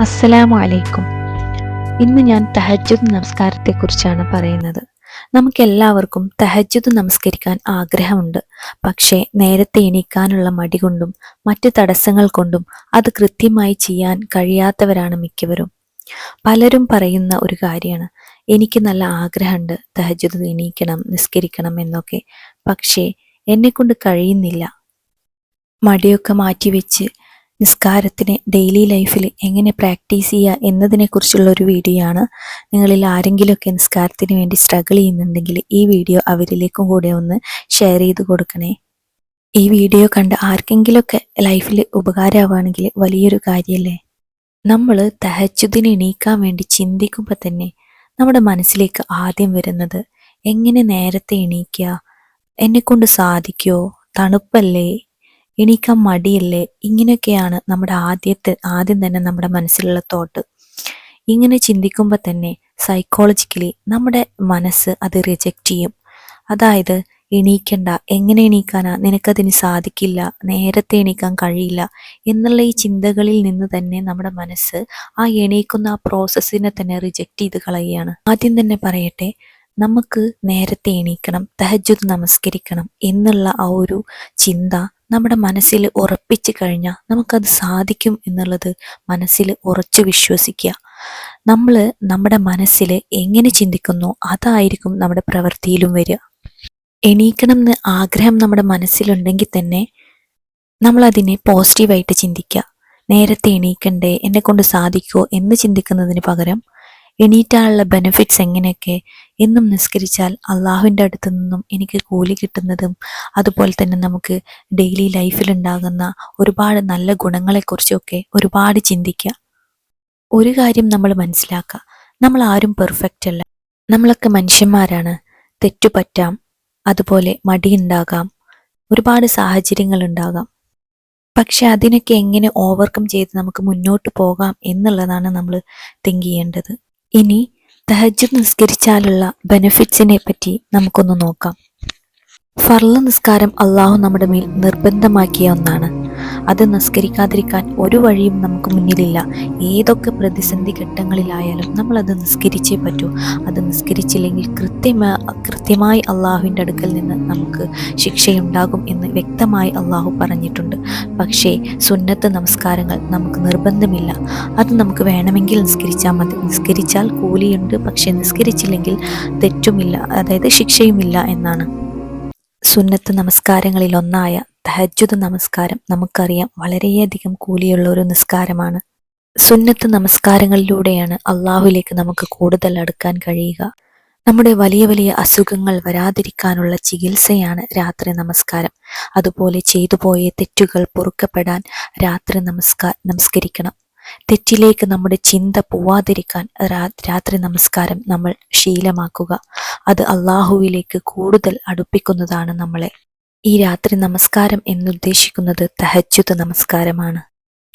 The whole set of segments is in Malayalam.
അസ്സലാമു അലൈക്കും ഇന്ന് ഞാൻ തഹജ്ജുദ് നമസ്കാരത്തെക്കുറിച്ചാണ് പറയുന്നത്. നമുക്കെല്ലാവർക്കും തഹജ്ജുദ് നമസ്കരിക്കാൻ ആഗ്രഹമുണ്ട്. പക്ഷേ നേരത്തെ എണീക്കാനുള്ള മടി കൊണ്ടും മറ്റ് തടസ്സങ്ങൾ കൊണ്ടും അത് കൃത്യമായി ചെയ്യാൻ കഴിയാത്തവരാണ് മിക്കവരും. പലരും പറയുന്ന ഒരു കാര്യമാണ് എനിക്ക് നല്ല ആഗ്രഹമുണ്ട് തഹജ്ജുദ് എണീക്കണം നിസ്കരിക്കണം എന്നൊക്കെ. പക്ഷേ എന്നെക്കൊണ്ട് കഴിയുന്നില്ല. മടിയൊക്കെ മാറ്റിവെച്ച് നിസ്കാരത്തിന് ഡെയിലി ലൈഫിൽ എങ്ങനെ പ്രാക്ടീസ് ചെയ്യുക എന്നതിനെക്കുറിച്ചുള്ള ഒരു വീഡിയോ ആണ്. നിങ്ങളിൽ ആരെങ്കിലുമൊക്കെ നിസ്കാരത്തിന് വേണ്ടി സ്ട്രഗിൾ ചെയ്യുന്നുണ്ടെങ്കിൽ ഈ വീഡിയോ അവരിലേക്കും കൂടെ ഒന്ന് ഷെയർ ചെയ്ത് കൊടുക്കണേ. ഈ വീഡിയോ കണ്ട് ആർക്കെങ്കിലുമൊക്കെ ലൈഫിൽ ഉപകാരമാവുകയാണെങ്കിൽ വലിയൊരു കാര്യമല്ലേ നമ്മൾ തഹജുദിന് എണീക്കാൻ വേണ്ടി ചിന്തിക്കുമ്പോൾ തന്നെ നമ്മുടെ മനസ്സിലേക്ക് ആദ്യം വരുന്നത് എങ്ങനെ നേരത്തെ എണീക്കുക? എന്നെക്കൊണ്ട് സാധിക്കുമോ തണുപ്പല്ലേ? എണീക്കാൻ മടിയല്ലേ? ഇങ്ങനെയൊക്കെയാണ് നമ്മുടെ ആദ്യത്തെ ആദ്യം തന്നെ നമ്മുടെ മനസ്സിലുള്ള തോട്ട് ഇങ്ങനെ ചിന്തിക്കുമ്പോൾ തന്നെ സൈക്കോളജിക്കലി നമ്മുടെ മനസ്സ് അത് റിജക്റ്റ് ചെയ്യും. അതായത് എണീക്കണ്ട എങ്ങനെ എണീക്കാനാ? നിനക്കതിന് സാധിക്കില്ല നേരത്തെ എണീക്കാൻ കഴിയില്ല എന്നുള്ള ഈ ചിന്തകളിൽ നിന്ന് തന്നെ നമ്മുടെ മനസ്സ് ആ എണീക്കുന്ന ആ പ്രോസസ്സിനെ തന്നെ റിജക്റ്റ് ചെയ്ത് കളയുകയാണ്. ആദ്യം തന്നെ പറയട്ടെ നമുക്ക് നേരത്തെ എണീക്കണം തഹജുദ് നമസ്കരിക്കണം എന്നുള്ള ആ ഒരു ചിന്ത നമ്മുടെ മനസ്സിൽ ഉറപ്പിച്ചു കഴിഞ്ഞാൽ നമുക്കത് സാധിക്കും എന്നുള്ളത് മനസ്സിൽ ഉറച്ചു വിശ്വസിക്കുക. നമ്മൾ നമ്മുടെ മനസ്സിൽ എങ്ങനെ ചിന്തിക്കുന്നു അതായിരിക്കും നമ്മുടെ പ്രവൃത്തിയിലും വരിക. എണീക്കണം എന്ന് ആഗ്രഹം നമ്മുടെ മനസ്സിലുണ്ടെങ്കിൽ തന്നെ നമ്മളതിനെ പോസിറ്റീവായിട്ട് ചിന്തിക്കുക. നേരത്തെ എണീക്കണ്ടേ എന്നെ കൊണ്ട് സാധിക്കുമോ എന്ന് ചിന്തിക്കുന്നതിന് പകരം എണീറ്റാനുള്ള ബെനിഫിറ്റ്സ് എങ്ങനെയൊക്കെ എന്നും നിസ്കരിച്ചാൽ അള്ളാഹുവിന്റെ അടുത്ത് നിന്നും എനിക്ക് കൂലി കിട്ടുന്നതും അതുപോലെ തന്നെ നമുക്ക് ഡെയിലി ലൈഫിലുണ്ടാകുന്ന ഒരുപാട് നല്ല ഗുണങ്ങളെക്കുറിച്ചൊക്കെ ഒരുപാട് ചിന്തിക്കുക. ഒരു കാര്യം നമ്മൾ മനസ്സിലാക്കുക. നമ്മൾ ആരും പെർഫെക്റ്റ് അല്ല. നമ്മളൊക്കെ മനുഷ്യന്മാരാണ്. തെറ്റുപറ്റാം. അതുപോലെ മടിയുണ്ടാകാം. ഒരുപാട് സാഹചര്യങ്ങൾ ഉണ്ടാകാം. പക്ഷെ അതിനൊക്കെ എങ്ങനെ ഓവർകം ചെയ്ത് നമുക്ക് മുന്നോട്ട് പോകാം എന്നുള്ളതാണ് നമ്മൾ തിങ്ക് ചെയ്യേണ്ടത്. ഇനി തഹജ് നിസ്കരിച്ചാലുള്ള ബെനിഫിറ്റ്സിനെ പറ്റി നമുക്കൊന്ന് നോക്കാം. ഫർൾ നിസ്കാരം അള്ളാഹു നമ്മുടെ മേൽ നിർബന്ധമാക്കിയ ഒന്നാണ്. അത് നിസ്കരിക്കാതിരിക്കാൻ ഒരു വഴിയും നമുക്ക് മുന്നിലില്ല. ഏതൊക്കെ പ്രതിസന്ധി ഘട്ടങ്ങളിലായാലും നമ്മൾ അത് നിസ്കരിച്ചേ പറ്റൂ. അത് നിസ്കരിച്ചില്ലെങ്കിൽ കൃത്യമാ കൃത്യമായി അള്ളാഹുവിന്റെ അടുക്കൽ നിന്ന് നമുക്ക് ശിക്ഷയുണ്ടാകും എന്ന് വ്യക്തമായി അള്ളാഹു പറഞ്ഞിട്ടുണ്ട്. പക്ഷേ സുന്നത്ത് നമസ്കാരങ്ങൾ നമുക്ക് നിർബന്ധമില്ല. അത് നമുക്ക് വേണമെങ്കിൽ നിസ്കരിച്ചാൽ മതി. നിസ്കരിച്ചാൽ കൂലിയുണ്ട്. പക്ഷേ നിസ്കരിച്ചില്ലെങ്കിൽ തെറ്റുമില്ല. അതായത് ശിക്ഷയുമില്ല എന്നാണ്. സുന്നത്ത് നമസ്കാരങ്ങളിൽ ഒന്നായ തഹജ്ജുദ് നമസ്കാരം നമുക്കറിയാം. വളരെയധികം കൂലിയുള്ള ഒരു നിസ്കാരമാണ്. സുന്നത്ത് നമസ്കാരങ്ങളിലൂടെയാണ് അള്ളാഹുലേക്ക് നമുക്ക് കൂടുതൽ അടുക്കാൻ കഴിയുക. നമ്മുടെ വലിയ വലിയ അസുഖങ്ങൾ വരാതിരിക്കാനുള്ള ചികിത്സയാണ് രാത്രി നമസ്കാരം. അതുപോലെ ചെയ്തു പോയ തെറ്റുകൾ പൊറുക്കപ്പെടാൻ രാത്രി നമസ്കാ നമസ്കരിക്കണം. തെറ്റിലേക്ക് നമ്മുടെ ചിന്ത പോവാതിരിക്കാൻ രാത്രി നമസ്കാരം നമ്മൾ ശീലമാക്കുക. അത് അള്ളാഹുവിലേക്ക് കൂടുതൽ അടുപ്പിക്കുന്നതാണ് നമ്മളെ. ഈ രാത്രി നമസ്കാരം എന്നുദ്ദേശിക്കുന്നത് തഹജ്ജുദ് നമസ്കാരമാണ്.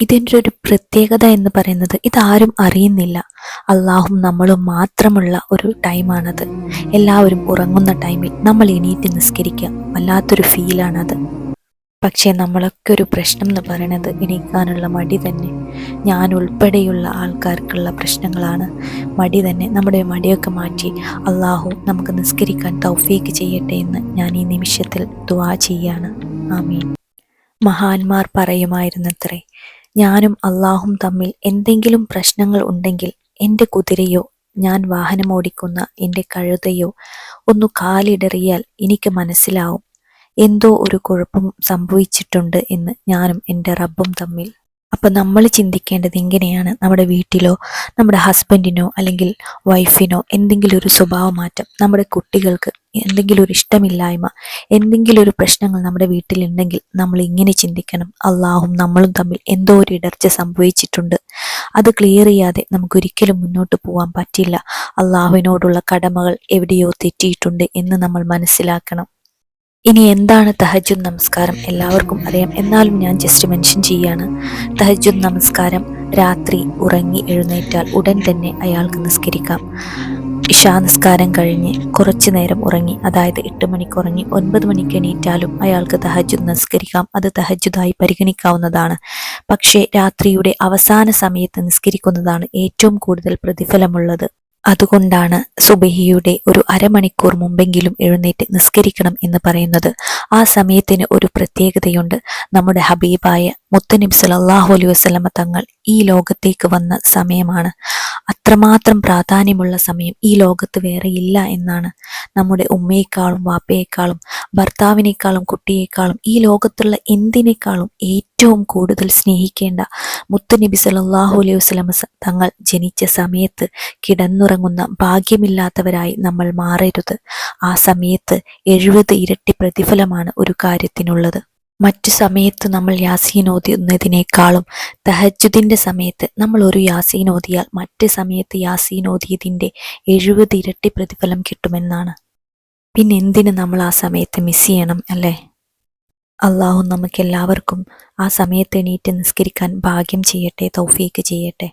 ഇതിന്റെ ഒരു പ്രത്യേകത എന്ന് പറയുന്നത് ഇതാരും അറിയുന്നില്ല. അള്ളാഹും നമ്മളും മാത്രമുള്ള ഒരു ടൈമാണത്. എല്ലാവരും ഉറങ്ങുന്ന ടൈമിൽ നമ്മൾ എണീറ്റ് നിസ്കരിക്കുക. വല്ലാത്തൊരു ഫീലാണത് പക്ഷേ നമ്മളൊക്കെ ഒരു പ്രശ്നം എന്ന് പറയുന്നത് എണീക്കാനുള്ള മടി തന്നെ. ഞാൻ ഉൾപ്പെടെയുള്ള ആൾക്കാർക്കുള്ള പ്രശ്നങ്ങളാണ്. മടി തന്നെ. നമ്മുടെ മടിയൊക്കെ മാറ്റി അള്ളാഹു നമുക്ക് നിസ്കരിക്കാൻ തൗഫീക്ക് ചെയ്യട്ടെ എന്ന് ഞാൻ ഈ നിമിഷത്തിൽ ദുവാ ചെയ്യാണ്. ആമീൻ. മഹാന്മാർ പറയുമായിരുന്നത്രേ ഞാനും അള്ളാഹും തമ്മിൽ എന്തെങ്കിലും പ്രശ്നങ്ങൾ ഉണ്ടെങ്കിൽ എന്റെ കുതിരയോ ഞാൻ വാഹനമോടിക്കുന്ന എന്റെ കഴുതയോ ഒന്ന് കാലിടറിയാൽ എനിക്ക് മനസ്സിലാവും. എന്തോ ഒരു കുഴപ്പം സംഭവിച്ചിട്ടുണ്ട് എന്ന് ഞാനും എന്റെ റബ്ബും തമ്മിൽ. അപ്പം നമ്മൾ ചിന്തിക്കേണ്ടത് എങ്ങനെയാണ്? നമ്മുടെ വീട്ടിലോ നമ്മുടെ ഹസ്ബൻഡിനോ അല്ലെങ്കിൽ വൈഫിനോ എന്തെങ്കിലും ഒരു സ്വഭാവ മാറ്റം നമ്മുടെ കുട്ടികൾക്ക് എന്തെങ്കിലും ഒരു ഇഷ്ടമില്ലായ്മ എന്തെങ്കിലും ഒരു പ്രശ്നങ്ങൾ നമ്മുടെ വീട്ടിലുണ്ടെങ്കിൽ നമ്മൾ ഇങ്ങനെ ചിന്തിക്കണം. അള്ളാഹും നമ്മളും തമ്മിൽ എന്തോ ഒരു ഇടർച്ച സംഭവിച്ചിട്ടുണ്ട്. അത് ക്ലിയർ ചെയ്യാതെ നമുക്ക് ഒരിക്കലും മുന്നോട്ട് പോകാൻ പറ്റില്ല. അള്ളാഹുവിനോടുള്ള കടമകൾ എവിടെയോ തെറ്റിയിട്ടുണ്ട് എന്ന് നമ്മൾ മനസ്സിലാക്കണം. ഇനി എന്താണ് തഹജുദ് നമസ്കാരം? എല്ലാവർക്കും അറിയാം. എന്നാലും ഞാൻ ജസ്റ്റ് മെൻഷൻ ചെയ്യാണ്. തഹജുദ് നമസ്കാരം രാത്രി ഉറങ്ങി എഴുന്നേറ്റാൽ ഉടൻ തന്നെ അയാൾക്ക് നിസ്കരിക്കാം. ഇഷാ നിസ്കാരം കഴിഞ്ഞ് കുറച്ചു നേരം ഉറങ്ങി അതായത് എട്ട് മണിക്ക് ഉറങ്ങി ഒൻപത് മണിക്ക് എണീറ്റാലും അയാൾക്ക് തഹജുദ് നിസ്കരിക്കാം. അത് തഹജുദായി പരിഗണിക്കാവുന്നതാണ്. പക്ഷേ രാത്രിയുടെ അവസാന സമയത്ത് നിസ്കരിക്കുന്നതാണ് ഏറ്റവും കൂടുതൽ പ്രതിഫലമുള്ളത്. അതുകൊണ്ടാണ് സുബഹിയുടെ ഒരു അരമണിക്കൂർ മുമ്പെങ്കിലും എഴുന്നേറ്റ് നിസ്കരിക്കണം എന്ന് പറയുന്നത്. ആ സമയത്തിന് ഒരു പ്രത്യേകതയുണ്ട്. നമ്മുടെ ഹബീബായ മുത്തനബി സല്ലല്ലാഹു അലൈഹി വസ്ലമ തങ്ങൾ ഈ ലോകത്തേക്ക് വന്ന സമയമാണ്. അത്രമാത്രം പ്രാധാന്യമുള്ള സമയം ഈ ലോകത്ത് വേറെ ഇല്ല എന്നാണ് നമ്മുടെ ഉമ്മയെക്കാളും വാപ്പയെക്കാളും ഭർത്താവിനേക്കാളും കുട്ടിയേക്കാളും ഈ ലോകത്തുള്ള എന്തിനേക്കാളും ഏറ്റവും കൂടുതൽ സ്നേഹിക്കേണ്ട മുത്തുനബി സല്ലല്ലാഹു അലൈഹി വസ്ലമ തങ്ങൾ ജനിച്ച സമയത്ത് കിടന്നുറങ്ങുന്ന ഭാഗ്യമില്ലാത്തവരായി നമ്മൾ മാറരുത്. ആ സമയത്ത് എഴുപത് ഇരട്ടി പ്രതിഫലമാണ് ഒരു കാര്യത്തിനുള്ളത്. മറ്റു സമയത്ത് നമ്മൾ യാസീൻ ഓതുന്നതിനേക്കാളും തഹജുദിന്റെ സമയത്ത് നമ്മൾ ഒരു യാസീൻ ഓതിയാൽ മറ്റ് സമയത്ത് യാസീൻ ഓതിയതിന്റെ എഴുപത് ഇരട്ടി പ്രതിഫലം കിട്ടുമെന്നാണ്. പിന്നെ എന്തിന് നമ്മൾ ആ സമയത്ത് മിസ് ചെയ്യണം അല്ലേ? അള്ളാഹു നമുക്കെല്ലാവർക്കും ആ സമയത്ത് എണീറ്റ് നിസ്കരിക്കാൻ ഭാഗ്യം ചെയ്യട്ടെ തൗഫീക്ക് ചെയ്യട്ടെ.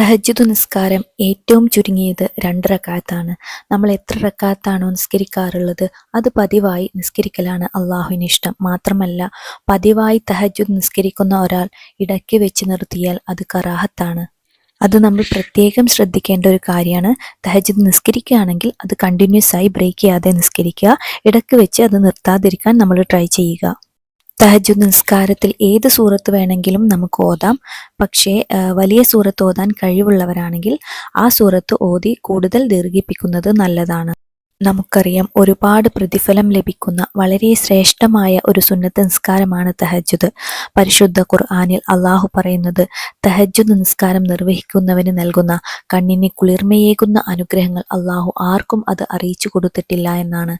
തഹജ്ജുദ് നിസ്കാരം ഏറ്റവും ചുരുങ്ങിയത് രണ്ട് റക്കാത്താണ് നമ്മൾ എത്ര റക്കാത്താണോ നിസ്കരിക്കാറുള്ളത് അത് പതിവായി നിസ്കരിക്കലാണ് അള്ളാഹുവിന് ഇഷ്ടം. മാത്രമല്ല പതിവായി തഹജ്ജുദ് നിസ്കരിക്കുന്ന ഒരാൾ ഇടയ്ക്ക് വെച്ച് നിർത്തിയാൽ അത് കറാഹത്താണ്. അത് നമ്മൾ പ്രത്യേകം ശ്രദ്ധിക്കേണ്ട ഒരു കാര്യമാണ്. തഹജ്ജുദ് നിസ്കരിക്കുകയാണെങ്കിൽ അത് കണ്ടിന്യൂസ് ആയി ബ്രേക്ക് ചെയ്യാതെ നിസ്കരിക്കുക. ഇടയ്ക്ക് വെച്ച് അത് നിർത്താതിരിക്കാൻ നമ്മൾ ട്രൈ ചെയ്യുക. തഹജുദ് നിസ്കാരത്തിൽ ഏത് സൂറത്ത് വേണമെങ്കിലും നമുക്ക് ഓതാം. പക്ഷേ വലിയ സൂറത്ത് ഓതാൻ കഴിവുള്ളവരാണെങ്കിൽ ആ സൂറത്ത് ഓതി കൂടുതൽ ദീർഘിപ്പിക്കുന്നത് നല്ലതാണ്. നമുക്കറിയാം ഒരുപാട് പ്രതിഫലം ലഭിക്കുന്ന വളരെ ശ്രേഷ്ഠമായ ഒരു സുന്നത്ത് നിസ്കാരമാണ് തഹജുദ് പരിശുദ്ധ ഖുർആാനിൽ അള്ളാഹു പറയുന്നത് തഹജുദ് നിസ്കാരം നിർവഹിക്കുന്നവന് നൽകുന്ന കണ്ണിനെ കുളിർമയേകുന്ന അനുഗ്രഹങ്ങൾ അള്ളാഹു ആർക്കും അത് അറിയിച്ചു കൊടുത്തിട്ടില്ല എന്നാണ്.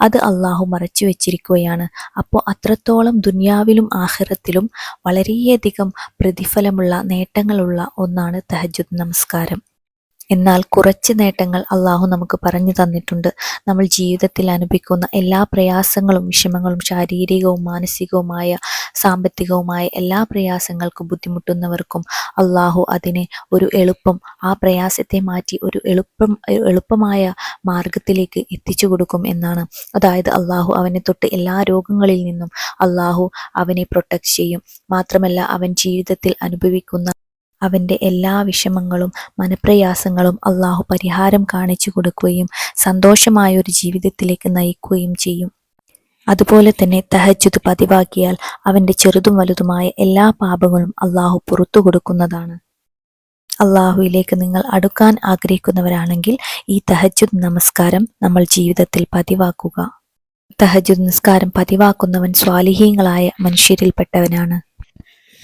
അത് അള്ളാഹു മറച്ചു വെച്ചിരിക്കുകയാണ്. അപ്പോൾ അത്രത്തോളം ദുനിയാവിലും ആഹ്റത്തിലും വളരെയധികം പ്രതിഫലമുള്ള നേട്ടങ്ങളുള്ള ഒന്നാണ് തഹജുദ് നമസ്കാരം. എന്നാൽ കുറച്ച് നേട്ടങ്ങൾ അള്ളാഹു നമുക്ക് പറഞ്ഞു തന്നിട്ടുണ്ട്. നമ്മൾ ജീവിതത്തിൽ അനുഭവിക്കുന്ന എല്ലാ പ്രയാസങ്ങളും വിഷമങ്ങളും ശാരീരികവും മാനസികവുമായ സാമ്പത്തികവുമായ എല്ലാ പ്രയാസങ്ങൾക്കും ബുദ്ധിമുട്ടുന്നവർക്കും അള്ളാഹു അതിനെ ഒരു എളുപ്പം ആ പ്രയാസത്തെ മാറ്റി ഒരു എളുപ്പം എളുപ്പമായ മാർഗത്തിലേക്ക് എത്തിച്ചു കൊടുക്കും എന്നാണ്. അതായത് അള്ളാഹു അവനെ തൊട്ട് എല്ലാ രോഗങ്ങളിൽ നിന്നും അള്ളാഹു അവനെ പ്രൊട്ടക്ട് ചെയ്യും. മാത്രമല്ല അവൻ ജീവിതത്തിൽ അനുഭവിക്കുന്ന അവന്റെ എല്ലാ വിഷമങ്ങളും മനപ്രയാസങ്ങളും അള്ളാഹു പരിഹാരം കാണിച്ചു കൊടുക്കുകയും സന്തോഷമായ ഒരു ജീവിതത്തിലേക്ക് നയിക്കുകയും ചെയ്യും. അതുപോലെ തന്നെ തഹജുദ് പതിവാക്കിയാൽ അവന്റെ ചെറുതും വലുതുമായ എല്ലാ പാപങ്ങളും അള്ളാഹു പുറത്തു കൊടുക്കുന്നതാണ്. അള്ളാഹുവിലേക്ക് നിങ്ങൾ അടുക്കാൻ ആഗ്രഹിക്കുന്നവരാണെങ്കിൽ ഈ തഹജുദ് നമസ്കാരം നമ്മൾ ജീവിതത്തിൽ പതിവാക്കുക. തഹജുദ് നമസ്കാരം പതിവാക്കുന്നവൻ സ്വാലിഹീങ്ങളായ മനുഷ്യരിൽപ്പെട്ടവനാണ്.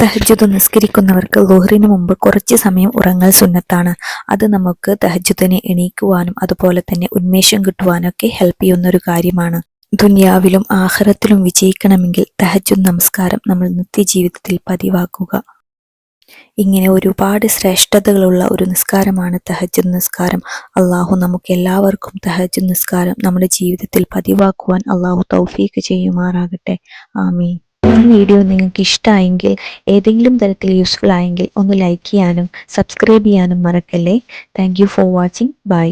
തഹജുദ് നിസ്കരിക്കുന്നവർക്ക് ലോഹറിന് മുമ്പ് കുറച്ച് സമയം ഉറങ്ങൽ സുന്നത്താണ്. അത് നമുക്ക് തഹജുദിനെ എണീക്കുവാനും അതുപോലെ തന്നെ ഉന്മേഷം കിട്ടുവാനൊക്കെ ഹെൽപ്പ് ചെയ്യുന്ന ഒരു കാര്യമാണ്. ദുനിയാവിലും ആഹാരത്തിലും വിജയിക്കണമെങ്കിൽ തഹജുദ് നമസ്കാരം നമ്മൾ നിത്യജീവിതത്തിൽ പതിവാക്കുക. ഇങ്ങനെ ഒരുപാട് ശ്രേഷ്ഠതകളുള്ള ഒരു നിസ്കാരമാണ് തഹജുദ് നിസ്കാരം. അള്ളാഹു നമുക്ക് എല്ലാവർക്കും തഹജുദ് നിസ്കാരം നമ്മുടെ ജീവിതത്തിൽ പതിവാക്കുവാൻ അള്ളാഹു തൗഫീക്ക് ചെയ്യുമാറാകട്ടെ. ആമീൻ. ഈ വീഡിയോ നിങ്ങൾക്ക് ഇഷ്ടമായെങ്കിൽ ഏതെങ്കിലും തരത്തിൽ യൂസ്ഫുൾ ആയെങ്കിൽ ഒന്ന് ലൈക്ക് ചെയ്യാനും സബ്സ്ക്രൈബ് ചെയ്യാനും മറക്കല്ലേ. Thank for watching bye